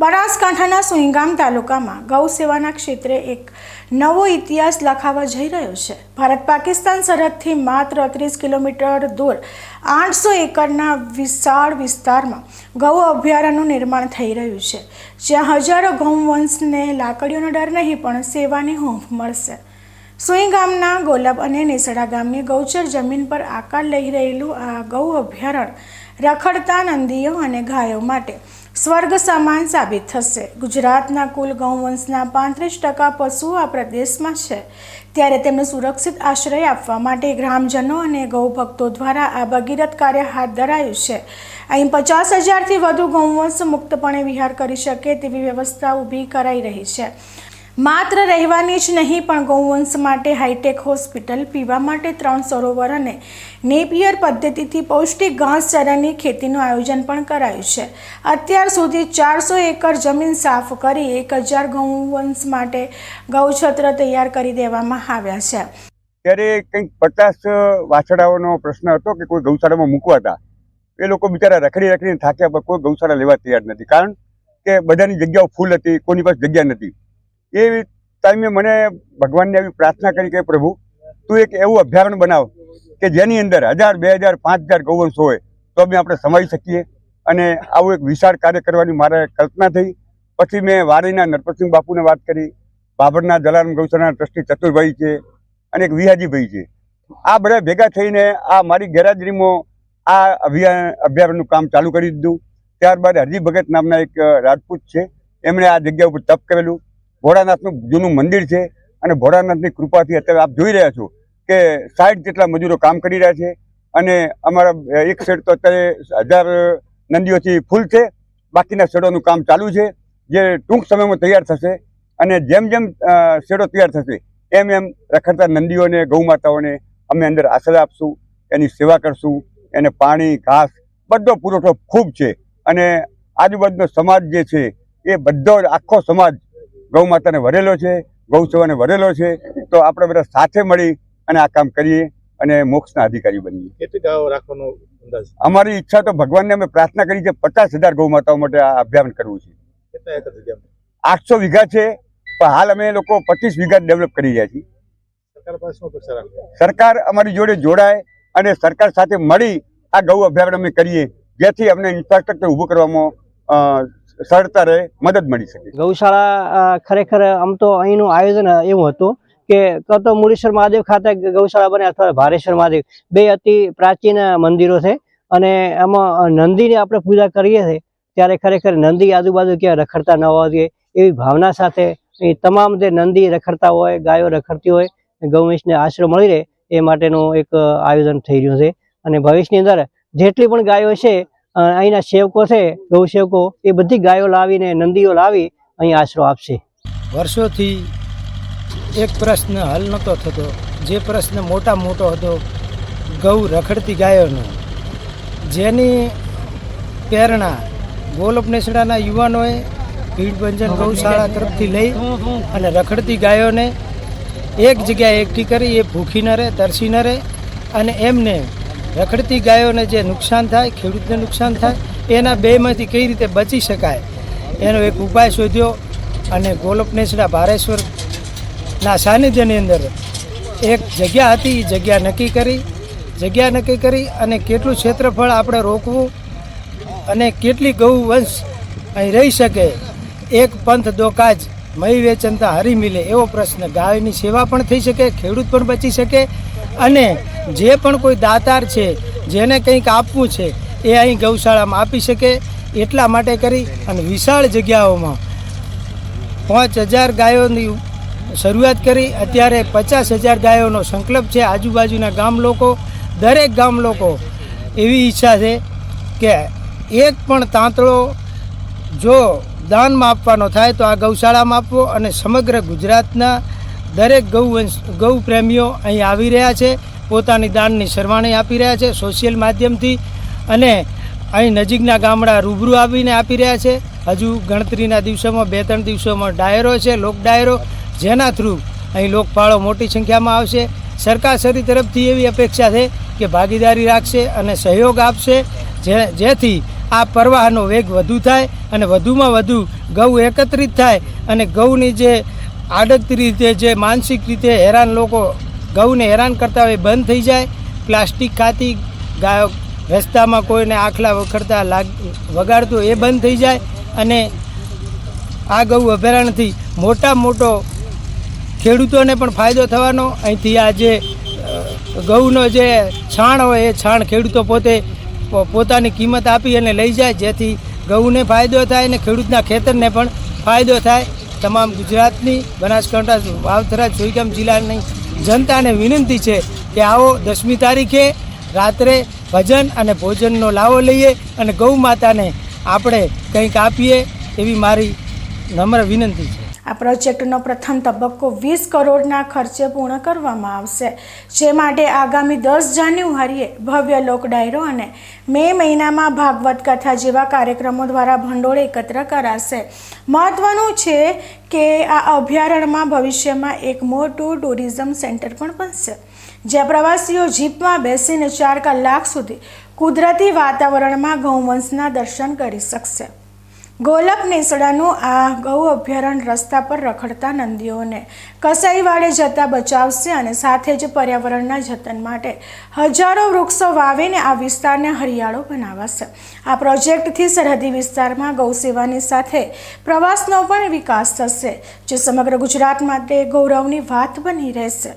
બનાસકાંઠાના સુઈગામ તાલુકામાં ગૌ સેવાના ક્ષેત્રે એક નવો ઇતિહાસ લખાવા જઈ રહ્યો છે. ભારત પાકિસ્તાન સરહદથી માત્ર ત્રીસ કિલોમીટર દૂર આઠસો એકરના વિશાળ વિસ્તારમાં ગૌ અભયારણ્યનું નિર્માણ થઈ રહ્યું છે. જ્યાં હજારો ગૌવંશને લાકડીઓનો ડર નહીં પણ સેવાની હૂંફ મળશે. સુઈ ગામના ગોલબ અને નેસડા ગામની ગૌચર જમીન પર આકાર લઈ રહેલું આ ગૌ અભયારણ્ય રખડતા નંદીઓ અને ગાયો માટે સ્વર્ગ સમાન સાબિત થશે. ગુજરાતના કુલ ગૌવંશના પાંત્રીસ ટકા પશુઓ આ પ્રદેશમાં છે. ત્યારે તેમને સુરક્ષિત આશ્રય આપવા માટે ગ્રામજનો અને ગૌભક્તો દ્વારા આ ભગીરથ કાર્ય હાથ ધરાયું છે. અહીં પચાસ હજારથી વધુ ગૌવંશ મુક્તપણે વિહાર કરી શકે તેવી વ્યવસ્થા ઊભી કરાઈ રહી છે. માત્ર રહેવાની જ નહીં, પણ ગૌવંશ માટે હાઈટેક હોસ્પિટલ પીવા માટે ત્રણ સરોવર અને નેપિયર પદ્ધતિથી પૌષ્ટિક ઘાસચારાની ખેતીનું આયોજન પણ કરાયું છે. અત્યાર સુધી ચારસો એકર જમીન સાફ કરી એક હજાર ગૌવંશ માટે ગૌછત્ર તૈયાર કરી દેવામાં આવ્યા છે. ત્યારે કંઈક પચાસ વાછડાઓનો પ્રશ્ન હતો કે કોઈ ગૌશાળામાં મૂકવા હતા. એ લોકો બિચારા રખડી રખડીને થાક્યા પર કોઈ ગૌશાળા લેવા તૈયાર નથી. કારણ કે બધાની જગ્યાઓ ફૂલ હતી કોની પાસે જગ્યા નથી. એ ટાઈમે મને ભગવાનને એવી પ્રાર્થના કરી કે પ્રભુ, તું એક એવું અભયારણ્ય બનાવ કે જેની અંદર હજાર, બે હજાર, પાંચ હજાર ગૌવંશ હોય, તો બી આપણે સમાઈ શકીએ. અને આવું એક વિશાળ કાર્ય કરવાની મારે કલ્પના થઈ. પછી મેં વારીના નરપતસિંહ બાપુને વાત કરી, બાબરના જલારામ ગૌશાળાના ટ્રસ્ટી ચતુરભાઈ છે, અને એક વિહાજીભાઈ છે. આ બધા ભેગા થઈને આ મારી ગેરહાજરીમાં આ અભિયાન અભયારણ્યનું કામ ચાલુ કરી દીધું. ત્યારબાદ હરજી ભગત નામના એક રાજપૂત છે. એમણે આ જગ્યા ઉપર તપ કરેલું. ભોળાનાથનું જૂનું મંદિર છે અને ભોળાનાથની કૃપાથી અત્યારે આપ જોઈ રહ્યા છો કે સાઠ જેટલા મજૂરો કામ કરી રહ્યા છે અને અમારા એક શેડ તો અત્યારે હજાર નંદીઓથી ફૂલ છે. બાકીના શેડોનું કામ ચાલુ છે. જે ટૂંક સમયમાં તૈયાર થશે અને જેમ જેમ શેડો તૈયાર થશે, એમ એમ રખડતા નંદીઓને, ગૌમાતાઓને અમે અંદર આશ્રય આપશું, એની સેવા કરશું, એને પાણી, ઘાસ, બધો પુરવઠો ખૂબ છે. અને આજુબાજુનો સમાજ જે છે, એ બધો આખો સમાજ ગૌ માતાને વરેલો છે ગૌ સેવાને વરેલો છે તો આપણે બધા સાથે મળી અને આ કામ કરીએ અને મોક્ષના અધિકારી બનીએ. કેટલી ગાયો રાખવાનો અંદાજ? અમારી ઈચ્છા તો ભગવાનને અમે પ્રાર્થના કરી છે પચાસ હજાર ગૌ માતાઓ માટે આ અભિયાન કરવું છે. આઠસો વીઘા છે પણ હાલ અમે લોકો પચીસ વીઘા ડેવલપ કરી રહ્યા છીએ. સરકાર અમારી જોડે જોડાય અને સરકાર સાથે મળી આ ગૌ અભ્યારણ અમે કરીએ જેથી અમને ઇન્ફ્રાસ્ટ્રક્ચર ઊભું કરવામાં અ, સરળતા રહે મદદ મળી શકે. ગૌશાળા ખરેખર આમ તો અહીંનું આયોજન એવું હતું કે કાં તો મહાદેવ ખાતે ગૌશાળા બને અથવા ભારેશ્વર મહાદેવ. બે અતિ પ્રાચીન મંદિરો છે અને એમાં નંદીની આપણે પૂજા કરીએ છીએ ત્યારે ખરેખર નંદી આજુબાજુ ક્યાં રખડતા ન હોવા જોઈએ એવી ભાવના સાથે તમામ જે નંદી રખડતા હોય ગાયો રખડતી હોય ગૌવંશને આશરો મળી રહે એ માટેનું એક આયોજન થઈ રહ્યું છે. અને ભવિષ્યની અંદર જેટલી પણ ગાયો છે અહીંના સેવકો છે, ગૌ સેવકો, એ બધી ગાયો લાવીને, નંદીઓ લાવી અહીં આશરો આપશે. વર્ષોથી એક પ્રશ્ન હલ નહોતો થતો. જે પ્રશ્ન મોટા મોટો હતો, ગૌ રખડતી ગાયોનો. જેની પ્રેરણા ગોલપ નેસડાના યુવાનોએ ભીડભંજન ગૌશાળા તરફથી લઈ અને રખડતી ગાયોને એક જગ્યાએ એકઠી કરી, એ ભૂખી ન રહે, તરસી ન રહે અને એમને રખડતી ગાયોને જે નુકસાન થાય, ખેડૂતને નુકસાન થાય, એના બેમાંથી કઈ રીતે બચી શકાય? એનો એક ઉપાય શોધ્યો અને ગોલપનેશના ભારેશ્વરના ભારેશ્વર સાનિધ્યની અંદર એક જગ્યા હતી એ જગ્યા નક્કી કરી, જગ્યા નક્કી કરી અને કેટલું ક્ષેત્રફળ આપણે રોકવું અને કેટલી ગૌ વંશ અહીં રહી શકે? એક પંથ દો મય વેચનતા હરી મિલે એવો પ્રશ્ન. ગાયની સેવા પણ થઈ શકે, ખેડૂત પણ બચી શકે અને જે પણ કોઈ દાતાર છે, જેને કંઈક આપવું છે, એ અહીં ગૌશાળામાં આપી શકે એટલા માટે કરી અને વિશાળ જગ્યાઓમાં પાંચ હજાર ગાયોની શરૂઆત કરી. અત્યારે પચાસ હજાર ગાયોનો સંકલ્પ છે. આજુબાજુના ગામ લોકો, દરેક ગામ લોકો એવી ઈચ્છા છે કે એક પણ તાંતળો જો દાનમાં આપવાનો થાય તો આ ગૌશાળામાં આપવો અને સમગ્ર ગુજરાતના દરેક ગૌવંશ ગૌ પ્રેમીઓ અહીં આવી રહ્યા છે, પોતાની દાનની સરવાણી આપી રહ્યા છે સોશિયલ માધ્યમથી અને અહીં નજીકના ગામડા રૂબરૂ આવીને આપી રહ્યા છે. હજુ ગણતરીના દિવસોમાં બે ત્રણ દિવસોમાં ડાયરો છે, લોક ડાયરો, જેના થ્રુ અહીં લોકપાળો મોટી સંખ્યામાં આવશે. સરકારશ્રી તરફથી એવી અપેક્ષા છે કે ભાગીદારી રાખશે અને સહયોગ આપશે, જે, જેથી આ પ્રવાહનો વેગ વધુ થાય અને વધુમાં વધુ ગૌ એકત્રિત થાય અને ગૌની જે આડકતી રીતે જે માનસિક રીતે હેરાન લોકો ગૌને હેરાન કરતા હોય બંધ થઈ જાય. પ્લાસ્ટિક ખાતી ગાયો રસ્તામાં કોઈને આખલા વખરતા લાગ વગાડતું એ બંધ થઈ જાય અને આ ગૌ અભયારણ્યથી મોટા મોટો ખેડૂતોને પણ ફાયદો થવાનો. અહીંથી આ જે ગૌનો જે છાણ હોય એ છાણ ખેડૂતો પોતે પોતાની કિંમત આપી અને લઈ જાય. જેથી ગૌને ફાયદો થાય અને ખેડૂતના ખેતરને પણ ફાયદો થાય. તમામ ગુજરાતની બનાસકાંઠા વાવથરા, જોઈગામ જિલ્લાની જનતાને વિનંતી છે કે આવો દસમી તારીખે રાત્રે ભજન અને ભોજનનો લાવો લઈએ અને ગૌ માતાને આપણે કંઈક આપીએ એવી મારી નમ્ર વિનંતી છે. આ પ્રોજેક્ટનો પ્રથમ તબક્કો વીસ કરોડના ખર્ચે પૂર્ણ કરવામાં આવશે. જે માટે આગામી દસ જાન્યુઆરીએ ભવ્ય લોક ડાયરો અને મે મહિનામાં ભાગવત કથા જેવા કાર્યક્રમો દ્વારા ભંડોળ એકત્ર કરાશે. મહત્વનું છે કે આ અભયારણ્યમાં ભવિષ્યમાં એક મોટું ટુરિઝમ સેન્ટર પણ બનશે. જ્યાં પ્રવાસીઓ જીપમાં બેસીને ચાર કલાક સુધી કુદરતી વાતાવરણમાં ગૌવંશના દર્શન કરી શકશે. ગોલક નેસડાનું આ ગૌ અભયારણ્ય રસ્તા પર રખડતા નંદીઓને કસાઈવાડે જતા બચાવશે અને સાથે જ પર્યાવરણના જતન માટે હજારો વૃક્ષો વાવીને આ વિસ્તારને હરિયાળો બનાવાશે. આ પ્રોજેક્ટથી સરહદી વિસ્તારમાં ગૌ સેવાની સાથે પ્રવાસનો પણ વિકાસ થશે, જે સમગ્ર ગુજરાત માટે ગૌરવની વાત બની રહેશે.